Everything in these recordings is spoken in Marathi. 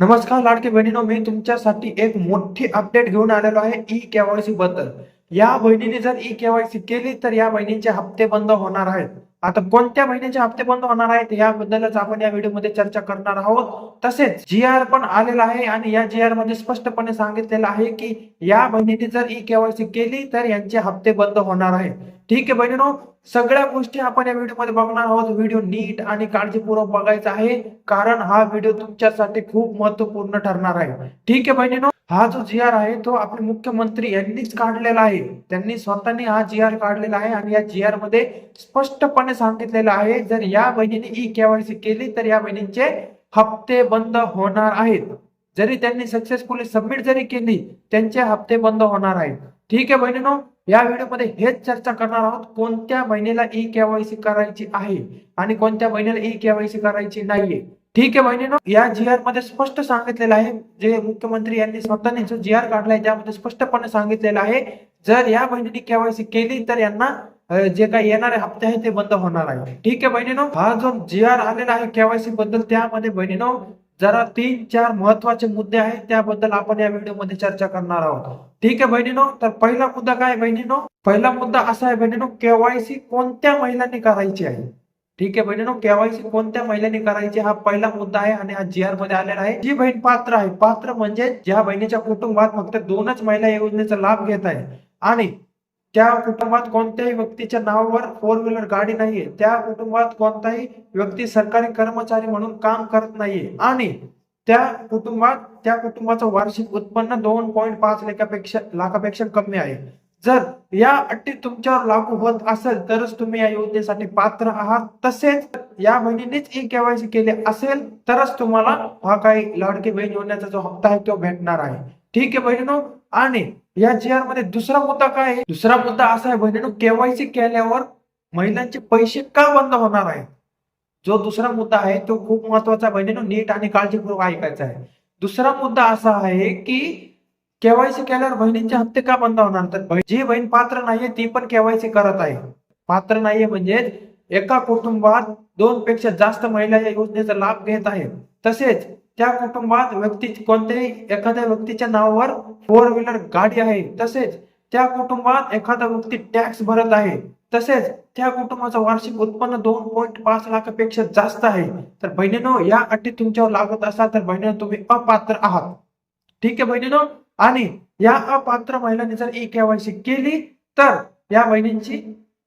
नमस्कार लाडके बहिणीनो मी तुमच्यासाठी एक मोठी अपडेट घेऊन आलेलो आहे ई केवायसी बद्दल. या बहिणीने जर ई केवायसी केली तर या बहिणीचे हप्ते बंद होणार आहेत. आता कोणत्या महिन्याचे हप्ते बंद होणार आहेत याबद्दलच आपण या व्हिडिओमध्ये चर्चा करणार आहोत. तसेच जी आर पण आलेला आहे आणि या जी आरमध्ये स्पष्टपणे सांगितलेलं आहे की या बहिणीने जर ई केवायसी केली तर यांचे हप्ते बंद होणार आहे ठीक आहे बहिणीनो सगळ्या गोष्टी आपण या व्हिडिओमध्ये बघणार आहोत. व्हिडिओ नीट आणि काळजीपूर्वक बघायचा आहे कारण हा व्हिडिओ तुमच्यासाठी खूप महत्त्वपूर्ण ठरणार आहे. ठीक आहे बहिणीनो हा जो जी आर आहे तो आपले मुख्यमंत्री यांनीच काढलेला आहे. त्यांनी स्वतःने हा जी आर काढलेला आहे आणि या जी आरमध्ये स्पष्टपणे सांगितलेलं आहे जर या बहिणीने ई केवायसी केली तर या बहिणींचे हप्ते बंद होणार आहेत. जरी त्यांनी सक्सेसफुली सबमिट जरी केली त्यांचे हप्ते बंद होणार आहेत. ठीक आहे बहिणीनो या व्हिडिओमध्ये हेच चर्चा करणार आहोत कोणत्या बहिणीला ई केवायसी करायची आहे आणि कोणत्या बहिणीला ई केवायसी करायची नाहीये. ठीक आहे बहिणीनो या जी आरमध्ये स्पष्ट सांगितलेलं आहे. जे मुख्यमंत्री यांनी स्वतःने जो जी आर काढलाय त्यामध्ये स्पष्टपणे सांगितलेलं आहे. जर या बहिणीने केवायसी केली तर यांना जे काही येणारे हप्ते आहेत ते बंद होणार आहे ठीक आहे बहिणीनो हा जो जी आर आलेला आहे केवायसी बद्दल त्यामध्ये बहिणीनो जरा तीन चार महत्त्वाचे मुद्दे आहेत. त्याबद्दल आपण या व्हिडिओमध्ये चर्चा करणार आहोत. ठीक आहे बहिणीनो तर पहिला मुद्दा काय बहिणीनो? पहिला मुद्दा असा आहे बहिणीनो केवायसी कोणत्या महिलांनी करायची आहे? ठीक आहे बहिणीनो केवायसी कोणत्या महिलांनी करायची हा पहिला मुद्दा आहे आणि हा जी आरमध्ये आलेला आहे. जी बहीण पात्र आहे. पात्र म्हणजे ज्या बहिणीच्या कुटुंबात फक्त दोनच महिला योजनेचा लाभ घेत आहे. आणि त्या कुटुंबात कोणत्याही व्यक्तीच्या नावावर फोर व्हीलर गाडी नाहीये. त्या कुटुंबात कोणताही व्यक्ती सरकारी कर्मचारी म्हणून काम करत नाहीये. आणि त्या कुटुंबात त्या कुटुंबाचं वार्षिक उत्पन्न दोन पॉईंट पाच लाखापेक्षा लाखापेक्षा कमी आहे. जर या अटी तुमच्यावर लागू होत असेल तरच तुम्ही या योजनेसाठी पात्र आहात. तसेच या बहिणीनेच ई केवायसी केले असेल तरच तुम्हाला हा काही लाडकी बहीण योजनेचा जो हप्ता आहे तो भेटणार आहे. ठीक आहे बहिणीनो? आणि या जी आरमध्ये दुसरा मुद्दा काय आहे? दुसरा मुद्दा असा आहे बहिणीनो केवायसी केल्यावर महिलांचे पैसे का बंद होणार आहेत? जो दुसरा मुद्दा आहे तो खूप महत्त्वाचा बहिणीनो नीट आणि काळजीपूर्वक ऐकायचा आहे. दुसरा मुद्दा असा आहे की केवायसी केल्यावर बहिणींचे हप्ते का बंद होणार? तर जी बहीण पात्र नाहीये ती पण केवायसी करत आहे. पात्र नाहीये म्हणजे एका कुटुंबात दोन पेक्षा जास्त महिला या योजनेचा लाभ घेत आहेत तसेच त्या कुटुंबात व्यक्ती कोणत्याही एखाद्या व्यक्तीच्या नावावर फोर व्हीलर गाडी आहे. तसेच त्या कुटुंबात एखादा व्यक्ती टॅक्स भरत आहे. तसेच त्या कुटुंबाचं वार्षिक उत्पन्न दोन पॉईंट पाच लाखापेक्षा जास्त आहे. तर बहिणीनो या अटी तुमच्यावर लागत असाल तर बहिणीनो तुम्ही अपात्र आहात. ठीक आहे बहिणीनो? आणि या अपात्र महिलांनी जर ई केवायसी केली तर या बहिणींची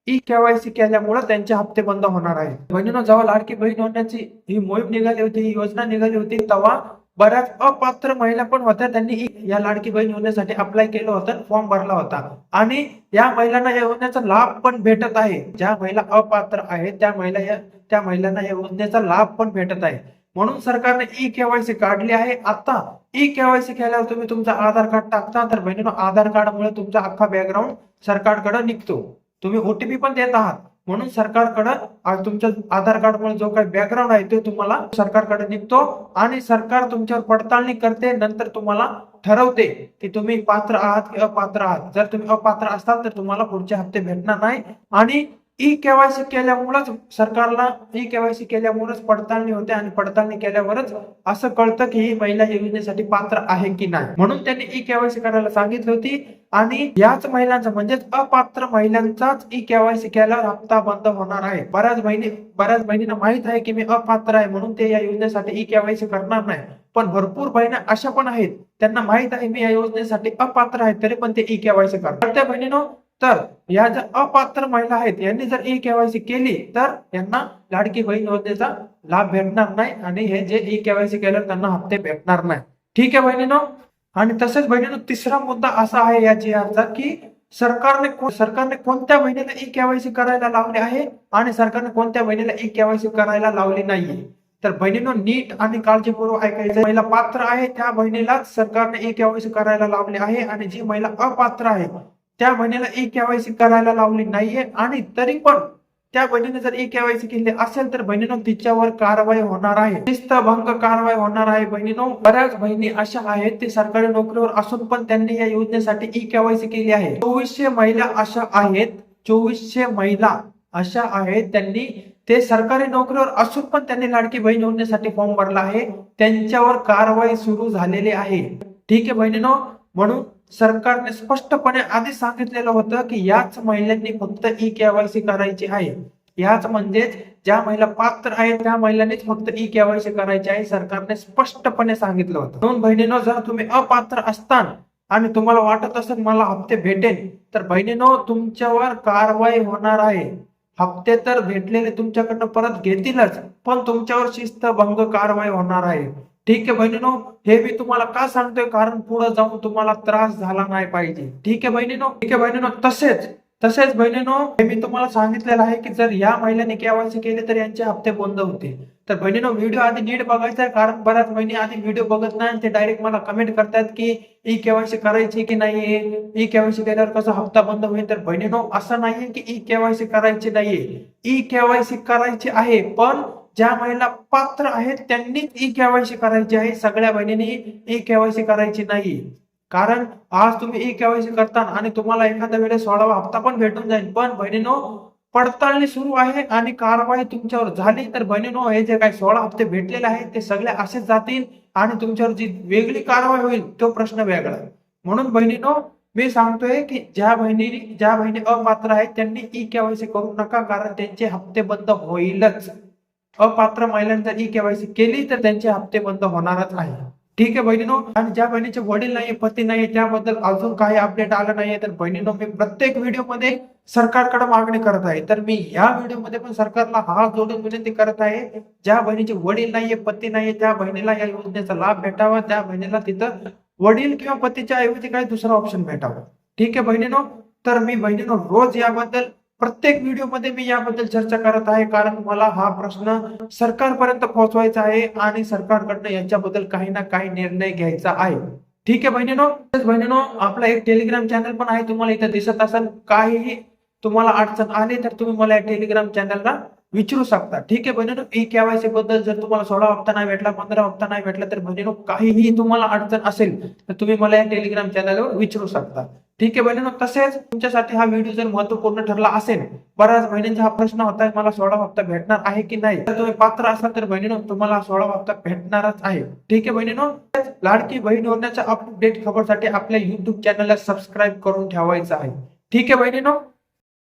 ई केवायसी केल्यामुळे त्यांचे हप्ते बंद होणार आहेत. बहिणीनं जेव्हा लाडकी बहीण होण्याची ही मोहीम निघाली होती ही योजना निघाली होती तेव्हा बऱ्याच अपात्र महिला पण होत्या. त्यांनी या लाडकी बहीण होण्यासाठी अप्लाय केलं होतं फॉर्म भरला होता. आणि या महिलांना या योजनेचा लाभ पण भेटत आहे. ज्या महिला अपात्र आहेत त्या महिला या त्या महिलांना या योजनेचा लाभ पण भेटत आहे. म्हणून सरकारने ई केवायसी काढली आहे. आता ई केवायसी केल्यावर तुम्ही तुमचा आधार कार्ड टाकता तर बहिणीनो आधार कार्डमुळे तुमचा अख्खा बॅकग्राऊंड सरकारकडे निघतो. तुम्ही ओटीपी पण देत आहात. म्हणून सरकारकडं तुमच्या आधार कार्डमुळे जो काही बॅकग्राऊंड आहे ते तुम्हाला सरकारकडे निघतो आणि सरकार तुमच्यावर पडताळणी करते नंतर तुम्हाला ठरवते की तुम्ही पात्र आहात की अपात्र आहात. जर तुम्ही अपात्र असाल तर तुम्हाला पुढचे हप्ते भेटणार नाही. आणि ई केवायसी केल्यामुळेच सरकारला ई केवायसी केल्यामुळेच पडताळणी होते आणि पडताळणी केल्यावरच असं कळतं की ही महिला या योजनेसाठी पात्र आहे की नाही. म्हणून त्यांनी ई केवायसी करायला सांगितली होती आणि याच महिलांचा म्हणजेच अपात्र महिलांचाच ई केवायसी केल्यावर हप्ता बंद होणार आहे. बऱ्याच महिने बऱ्याच बहिणींना माहीत आहे की मी अपात्र आहे म्हणून ते या योजनेसाठी ई केवायसी करणार नाही. पण भरपूर बहिणी अशा पण आहेत त्यांना माहीत आहे मी या योजनेसाठी अपात्र आहे तरी पण ते ई केवायसी करतात. त्या बहिणीनं तर या ज्या अपात्र महिला आहेत यांनी जर ई केवायसी केली तर यांना लाडकी बहीण योजनेचा लाभ भेटणार नाही आणि हे जे ई केवायसी केल्यावर त्यांना हप्ते भेटणार नाही. ठीक आहे बहिणीनो? आणि तसेच बहिणीनो तिसरा मुद्दा असा आहे या जी की सरकारने सरकारने कोणत्या बहिणीला ई केवायसी करायला लावली आहे आणि सरकारने कोणत्या बहिणीला ई केवायसी करायला लावली नाहीये? तर बहिणीनो नीट आणि काळजीपूर्वक ऐकायचं महिला पात्र आहे त्या बहिणीला सरकारने ई केवायसी करायला लावले आहे आणि जी महिला अपात्र आहे त्या बहिणीला ई केवायसी करायला लावली नाहीये आणि तरी पण त्या बहिणीने जर ई केवायसी केली असेल तर बहिणीनं तिच्यावर कारवाई होणार आहे. शिस्तभंग कारवाई होणार आहे बहिणीनो. बऱ्याच बहिणी अशा आहेत ते सरकारी नोकरीवर असून पण त्यांनी या योजनेसाठी ई केवायसी केली आहे. चोवीसशे महिला अशा आहेत चोवीसशे महिला अशा आहेत त्यांनी ते सरकारी नोकरीवर असून पण त्यांनी लाडकी बहीण योजनेसाठी फॉर्म भरला आहे. त्यांच्यावर कारवाई सुरू झालेली आहे. ठीक आहे बहिणीनो. म्हणून सरकारने स्पष्टपणे आधी सांगितलेलं होतं की याच महिलांनी फक्त ई केवायसी करायची आहे. याच म्हणजेच ज्या महिला पात्र आहेत त्या महिलांनीच फक्त ई केवायसी करायची आहे सरकारने स्पष्टपणे सांगितलं होतं. दोन बहिणीनो जर तुम्ही अपात्र असताना आणि तुम्हाला वाटत असेल मला हप्ते भेटेल तर बहिणीनो तुमच्यावर कारवाई होणार आहे. हप्ते तर भेटलेले तुमच्याकडनं परत घेतीलच पण तुमच्यावर शिस्तभंग कारवाई होणार आहे. ठीक आहे बहिणीनो हे मी तुम्हाला का सांगतोय? कारण पुढे जाऊन तुम्हाला त्रास झाला नाही पाहिजे. ठीक आहे बहिणीनो? ठीक आहे बहिणीनो तसेच तसेच बहिणीनो हे मी तुम्हाला सांगितलेलं आहे की जर या महिलांनी केवायसी केले तर यांचे हप्ते बंद होते. तर बहिणीनो व्हिडिओ आधी नीट बघायचा आहे कारण बऱ्याच बहिणी आधी व्हिडिओ बघत नाही आणि ते डायरेक्ट मला कमेंट करतात की ई केवायसी करायची की नाहीये? ई केवायसी केल्यावर कसा हप्ता बंद होईल? तर बहिणीनो असं नाहीये की ई केवायसी करायची नाहीये. ई केवायसी करायची आहे पण ज्या महिला पात्र आहेत त्यांनीच ई केवायसी करायची आहे. सगळ्या बहिणींनी ई केवायसी करायची नाही. कारण आज तुम्ही ई केवायसी करता आणि तुम्हाला एखाद्या वेळेस सोळावा हप्ता पण भेटून जाईल. पण बहिणीनो पडताळणी सुरू आहे आणि कारवाई तुमच्यावर झाली तर बहिणीनो हे जे काही सोळा हप्ते भेटलेले आहेत ते सगळे असेच जातील आणि तुमच्यावर जी वेगळी कारवाई होईल तो प्रश्न वेगळा म्हणून बहिणीनो मी सांगतोय की ज्या बहिणी ज्या बहिणी अपात्र आहेत त्यांनी ई केवायसी करू नका कारण त्यांचे हप्ते बंद होईलच. अपात्र महिलांनी जर ई केवायसी केली तर त्यांचे हप्ते बंद होणारच आहे. ठीक आहे बहिणीनो? आणि ज्या बहिणीचे वडील नाहीये पती नाहीये त्याबद्दल अजून काही अपडेट आलं नाहीये तर बहिणीनो मी प्रत्येक व्हिडिओमध्ये सरकारकडे मागणी करत आहे. तर मी या व्हिडिओमध्ये पण सरकारला हात जोडून विनंती करत आहे ज्या बहिणीचे वडील नाहीये पती नाहीये त्या बहिणीला या योजनेचा लाभ भेटावा त्या बहिणीला तिथं वडील किंवा पतीच्या ऐवजी काही दुसरा ऑप्शन भेटावा. ठीक आहे बहिणीनो? तर मी बहिणीनो रोज याबद्दल प्रत्येक व्हिडिओमध्ये मी याबद्दल चर्चा करत आहे. कारण मला हा प्रश्न सरकारपर्यंत पोहोचवायचा आहे आणि सरकारकडनं याच्याबद्दल काही ना काही निर्णय घ्यायचा आहे. ठीक आहे बहिणीनो? तसेच बहिणीनो आपला एक टेलिग्राम चॅनल पण आहे. तुम्हाला इथं दिसत असेल काहीही तुम्हाला अडचण आली तर तुम्ही मला या टेलिग्राम चॅनलला विचारू शकता. ठीक आहे बहिणीनो? ई केवायसी बद्दल जर तुम्हाला सोळा हप्ता नाही भेटला पंधरा हप्ता नाही भेटला तर बहिणीनो काहीही तुम्हाला अडचण असेल तर तुम्ही मला या टेलिग्राम चॅनलवर विचारू शकता. ठीक आहे बहिणीनो तसेच तुमच्यासाठी हा व्हिडिओ जर महत्त्वपूर्ण ठरला असेल बऱ्याच बहिणींचा हा प्रश्न होता मला सोळा हप्ता भेटणार आहे की नाही? तर तुम्ही पात्र असाल तर बहिणीनो तुम्हाला सोळा हप्ता भेटणारच आहे. ठीक आहे बहिणीनो लाडकी बहीण योजनेच्या अपडेट खबरसाठी आपल्या युट्यूब चॅनलला सबस्क्राईब करून ठेवायचं आहे. ठीक आहे बहिणीनो